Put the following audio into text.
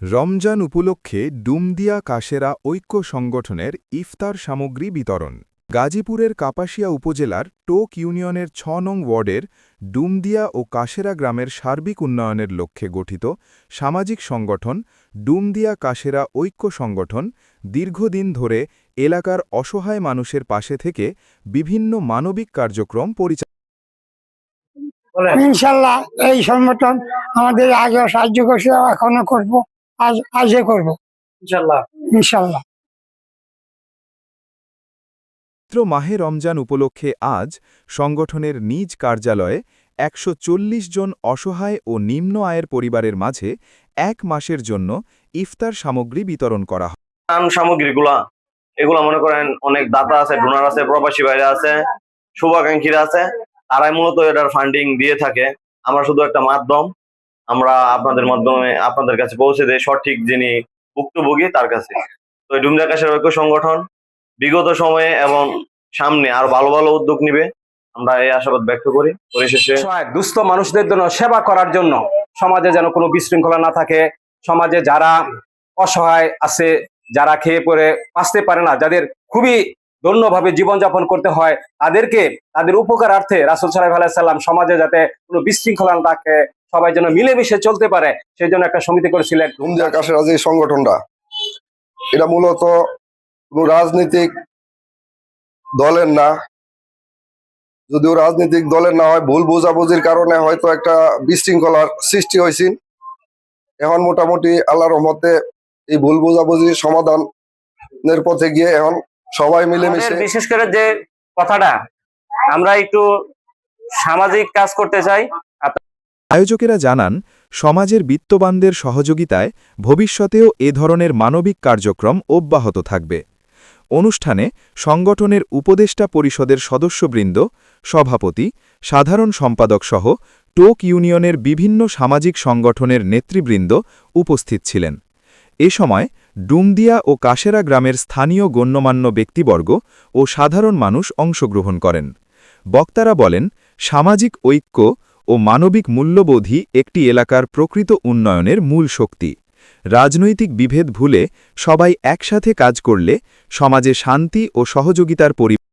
রমজান উপলক্ষে ডুমদিয়া কাশেরা ঐক্য সংগঠনের ইফতার সামগ্রী বিতরণ। গাজীপুরের কাপাসিয়া উপজেলার টোক ইউনিয়নের ছ নং ওয়ার্ডের ডুমদিয়া ও কাশেরা গ্রামের সার্বিক উন্নয়নের লক্ষ্যে গঠিত সামাজিক সংগঠন ডুমদিয়া কাশেরা ঐক্য সংগঠন দীর্ঘদিন ধরে এলাকার অসহায় মানুষের পাশে থেকে বিভিন্ন মানবিক কার্যক্রম পরিচালনা ইনশাল্লাহ এই সংগঠন আমাদের আগেও সাহায্য করছে এখনও করব। আজ আজও করব। ইনশাল্লাহ। ইনশাল্লাহ। পবিত্র মাহে রমজান উপলক্ষে আজ সংগঠনের নিজ কার্যালয়ে একশো চল্লিশ জন অসহায় ও নিম্ন আয়ের পরিবারের মাঝে এক মাসের জন্য ইফতার সামগ্রী বিতরণ করা হয়। সামগ্রীগুলা এগুলা মনে করেন অনেক দাতা আছে ডোনার আছে প্রবাসী বাইরে আছে শুভাকাঙ্ক্ষীরা আছে তারাই মূলত এটার ফান্ডিং দিয়ে থাকে। আমরা শুধু একটা মাধ্যম আমরা আপনাদের মাধ্যমে আপনাদের কাছে পৌঁছে দেয় সঠিক যিনি ভুক্তভোগী তার কাছে। তো এই ডুমরা কাশের ঐক্য সংগঠন বিগত সময়ে এবং সামনে আর ভালো ভালো উদ্যোগ নিবে। আমরা এই আশাবাদ ব্যক্ত করি। পরিশেষে দুস্থ মানুষদের জন্য সেবা করার জন্য সমাজে যেন কোনো বিশৃঙ্খলা না থাকে। সমাজে যারা অসহায় আছে, যারা খেয়ে পরে বাঁচতে পারে না, যাদের খুবই দৈন্যভাবে জীবনযাপন করতে হয়, তাদেরকে, তাদের উপকারার্থে রাসুল সাহেব আলাইসাল্লাম সমাজে যাতে কোনো বিশৃঙ্খলা না থাকে সবাই যেন মিলেমিশে চলতে পারে সেই জন্য একটা সমিতি করেছিলেন ধুমদিয়া কাশেরা যে সংগঠনটা। এটা মূলত কোনো রাজনৈতিক দলের না। যদিও রাজনৈতিক দলের না হয় ভুল বোঝাবুঝির কারণে হয়তো একটা বিশৃঙ্খলার সৃষ্টি হয়েছে। এখন মোটামুটি আল্লাহর রহমতে এই ভুল বোঝাবুঝির সমাধানের পথে গিয়ে এখন সবাই মিলেমিশে বিশেষ করে যে কথাটা আমরা একটু সামাজিক কাজ করতে চাই। আয়োজকেরা জানান, সমাজের বিত্তবানদের সহযোগিতায় ভবিষ্যতেও এ ধরনের মানবিক কার্যক্রম অব্যাহত থাকবে। অনুষ্ঠানে সংগঠনের উপদেষ্টা পরিষদের সদস্যবৃন্দ, সভাপতি, সাধারণ সম্পাদকসহ টোক ইউনিয়নের বিভিন্ন সামাজিক সংগঠনের নেতৃবৃন্দ উপস্থিত ছিলেন। এ সময় ডুমদিয়া ও কাশেরা গ্রামের স্থানীয় গণ্যমান্য ব্যক্তিবর্গ ও সাধারণ মানুষ অংশগ্রহণ করেন। বক্তারা বলেন, সামাজিক ঐক্য ও মানবিক মূল্যবোধই একটি এলাকার প্রকৃত উন্নয়নের মূল শক্তি। রাজনৈতিক বিভেদ ভুলে সবাই একসাথে কাজ করলে সমাজে শান্তি ও সহযোগিতার পরি